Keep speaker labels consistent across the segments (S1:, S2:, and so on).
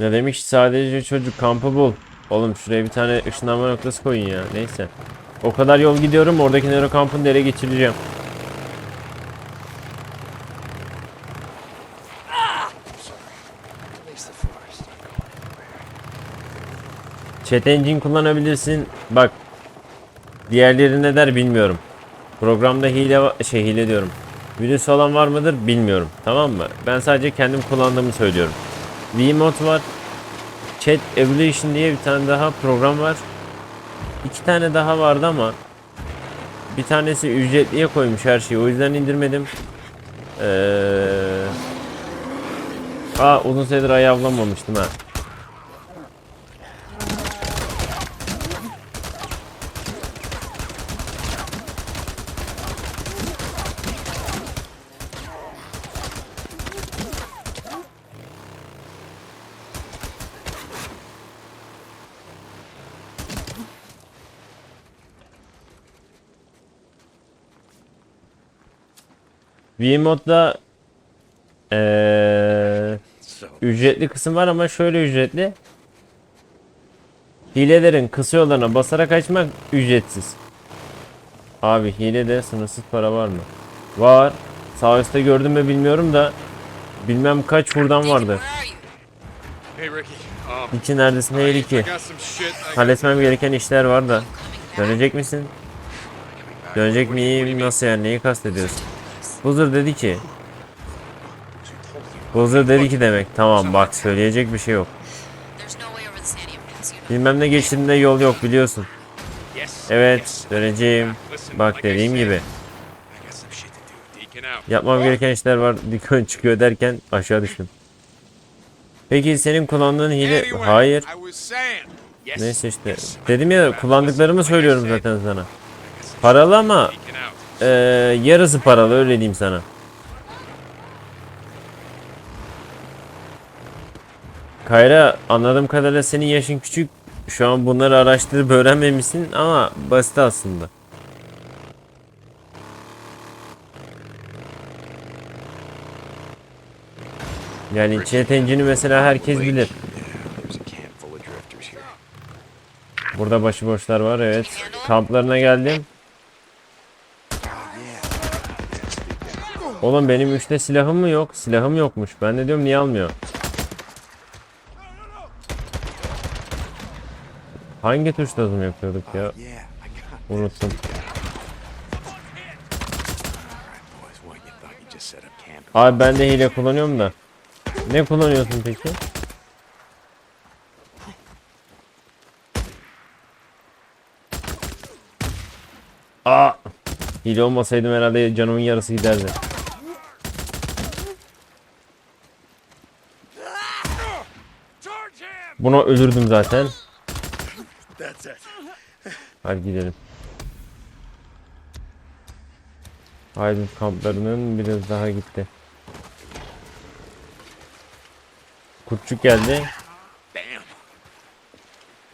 S1: Ne demiş sadece çocuk kampı bul. Oğlum şuraya bir tane ışınlanma noktası koyun ya. Neyse. O kadar yol gidiyorum oradaki Nero kampını ele geçireceğim. Chat engine kullanabilirsin. Bak. Diğerleri ne der bilmiyorum. Programda hile şey hile diyorum. Virüs olan var mıdır bilmiyorum. Tamam mı? Ben sadece kendim kullandığımı söylüyorum. Vmod var. Chat Evolution diye bir tane daha program var. İki tane daha vardı ama bir tanesi ücretliye koymuş her şeyi. O yüzden indirmedim. Ee... Aa uzun süredir ayı avlamamıştım ha. Vmod'da ee, ücretli kısım var ama şöyle ücretli. Hilelerin kısa yollarına basarak açmak ücretsiz. Abi hilede sınırsız para var mı? Var. Sağ üstte gördüm mü bilmiyorum da bilmem kaç buradan vardı.
S2: Um,
S1: İki neredesin değil
S2: I
S1: iki.
S2: got some shit. I got
S1: Halletmem gereken işler var da. Dönecek misin? Dönecek miyim? Nasıl yani? Neyi kastediyorsun? Buzur dedi ki. Buzur dedi ki demek. Tamam bak söyleyecek bir şey yok. Bilmem ne geçtiğinde yol yok biliyorsun. Evet döneceğim. Bak dediğim gibi. Yapmam gereken işler var. Dikkat çıkıyor derken aşağı düştüm. Peki senin kullandığın hile... Hayır. Neyse işte. Dedim ya kullandıklarımı söylüyorum zaten sana. Paralı ama Eee, yarısı paralı öyle diyeyim sana. Kayra anladığım kadarıyla senin yaşın küçük. Şu an bunları araştırıp öğrenmemişsin ama basit aslında. Yani chat mesela herkes bilir. Burada başıboşlar var evet. Kamplarına geldim. Oğlum benim 3'te silahım mı yok? Silahım yokmuş. Ben de diyorum niye almıyor? Hangi tuşla zoom yapıyorduk ya?
S3: Got
S1: Unuttum. Abi ben de hile kullanıyorum da. Ne kullanıyorsun peki? Aa! Hile olmasaydım herhalde canımın yarısı giderdi. Buna ölürdüm zaten. Hadi gidelim. Haydut kamplarının biraz daha gitti. Kurtçuk geldi.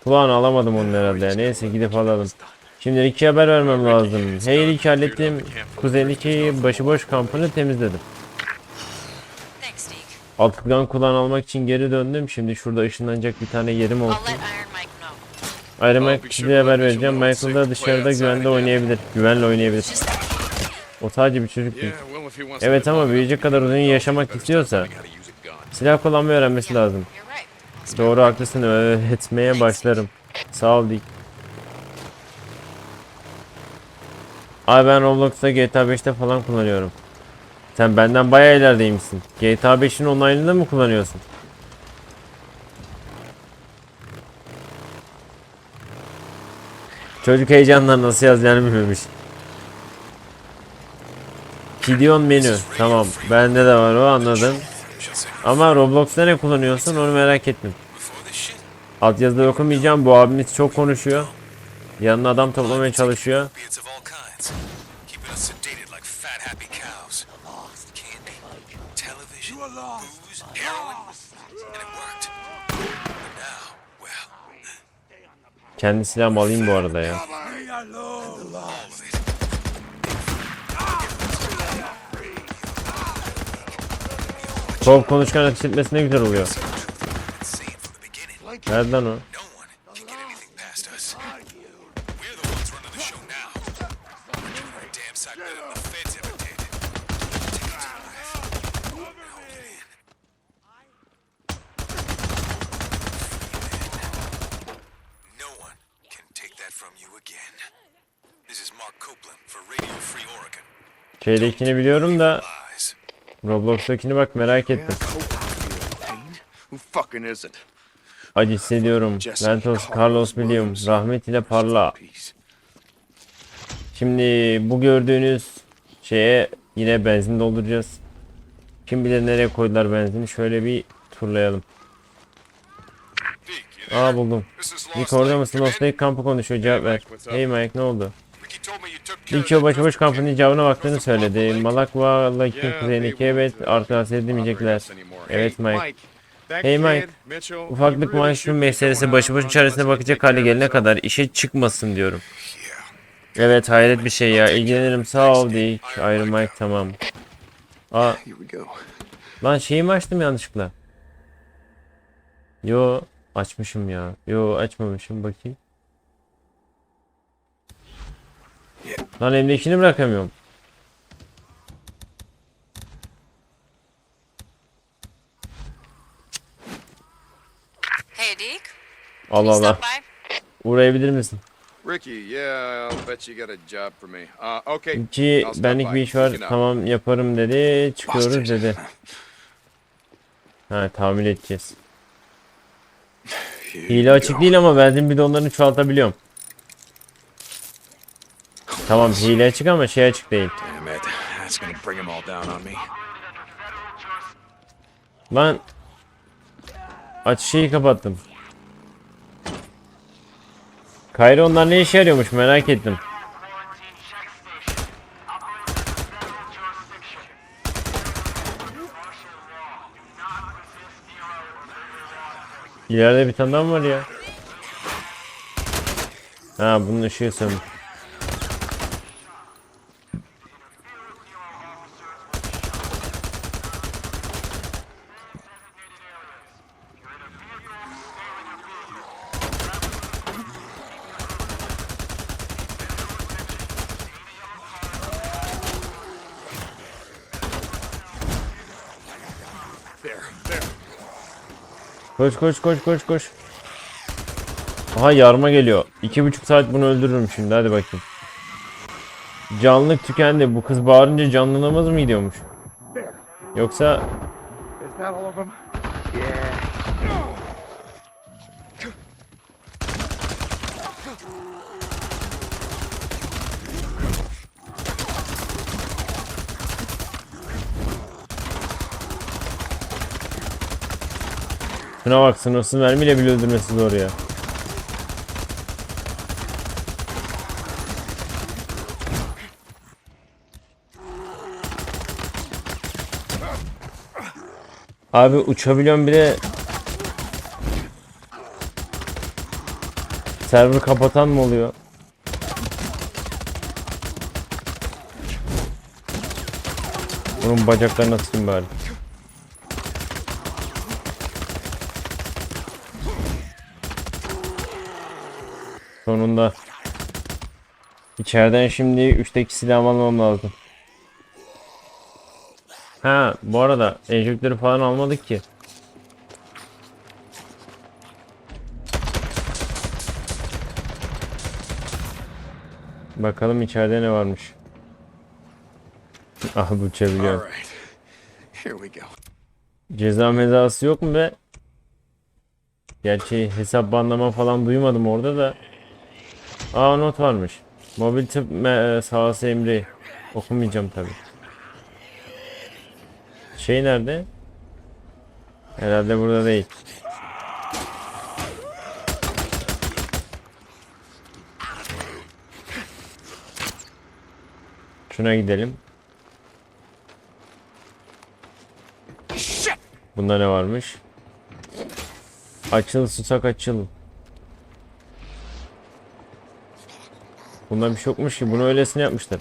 S1: Kulağını alamadım onun herhalde. Neyse gidip alalım. Şimdi iki haber vermem lazım. Hey iki hallettim. Kuzeydeki başıboş kampını temizledim. Altlıktan kulağını almak için geri döndüm. Şimdi şurada ışınlanacak bir tane yerim olsun.
S4: Iron Mike
S1: size haber vereceğim. Michael da dışarıda güvende oynayabilir. Güvenle oynayabilir. O sadece bir çocuk değil. Evet ama büyüyecek kadar uzun yaşamak istiyorsa silah kullanmayı öğrenmesi lazım. Doğru haklısın öğretmeye başlarım. Sağ ol Dick. Abi ben Roblox'ta GTA 5'te falan kullanıyorum. Sen benden bayağı ilerideymişsin. GTA 5'in online'ını mı kullanıyorsun? Çocuk heyecandan nasıl yazacağını bilmemiş. Gideon menü. Tamam. Bende de var o anladım. Ama Roblox'ta ne kullanıyorsun onu merak ettim. Altyazıda okumayacağım. Bu abimiz çok konuşuyor. Yanına adam toplamaya çalışıyor. Kendi silahımı alayım bu arada ya. Kov konuşkan ateş etmesi ne güzel oluyor.
S5: Seen from the beginning.
S1: Nerede lan o? Şeydekini biliyorum da. Roblox'takini bak merak ettim. Acı hissediyorum. Ventos Carlos biliyorum. Rahmet ile parla. Şimdi bu gördüğünüz şeye yine benzin dolduracağız. Kim bilir nereye koydular benzini. Şöyle bir turlayalım. Aa buldum. Nick orada mısın? Lost Lake kampı konuşuyor. Cevap ver. Hey Mike ne oldu?
S5: That
S1: başıboş
S5: drifter
S1: kampının icabına baktığını söyledi. Malakva Lake'in
S2: Yeah,
S1: kuzeyindeki evet
S2: uh,
S1: arkadaşlar edemeyecekler. Evet Mike. Hey, Mike. Ufaklık
S2: really
S1: maaşın
S2: should be
S1: meselesi
S2: out
S1: çaresine bakacak hale gelene kadar işe çıkmasın diyorum. Evet hayret bir şey ya. İlgilenirim sağ ol Dick. Ayrı Mike tamam. Aa lan şeyi mi açtım yanlışlıkla? Yo açmışım ya. Yo açmamışım bakayım. Lan elimdekini bırakamıyorum.
S4: Hey, Deke.
S1: Allah Allah. Uğrayabilir misin?
S2: Ricky, yeah, I'll bet you got a job for me. Uh, okay.
S1: Ki benlik bir iş var. Tamam yaparım dedi. Çıkıyoruz dedi. Ha tahmin edeceğiz. Hile açık değil ama benzin bidonlarını çoğaltabiliyorum. Tamam hile açık ama şey açık değil. Lan aç şeyi kapattım. Kayra onlar ne işe yarıyormuş merak ettim. İleride bir tane daha mı var ya? Ha bunun ışığı sönmüş. Koş koş koş koş koş. Aha yarma geliyor. İki buçuk saat bunu öldürürüm şimdi hadi bakayım. Canlılık tükendi. Bu kız bağırınca canlanamaz mı gidiyormuş? Yoksa şuna bak sınırsız mermiyle bile öldürmesi zor ya. Abi uçabiliyorum bir de Server kapatan mı oluyor? Bunun bacaklarına sıkayım bari. Sonunda. İçeriden şimdi 3'teki silahımı almam lazım. Ha bu arada enjektörü falan almadık ki. Bakalım içeride ne varmış. Ah bu
S2: go.
S1: Ceza mezası yok mu be? Gerçi hesap banlama falan duymadım orada da. Aa not varmış. Mobil tıp sahası emri. Okumayacağım tabi. Şey nerede? Herhalde burada değil. Şuna gidelim. Bunda ne varmış? Açıl susak açıl. Bundan bir şey yokmuş ki bunu öylesine yapmışlar.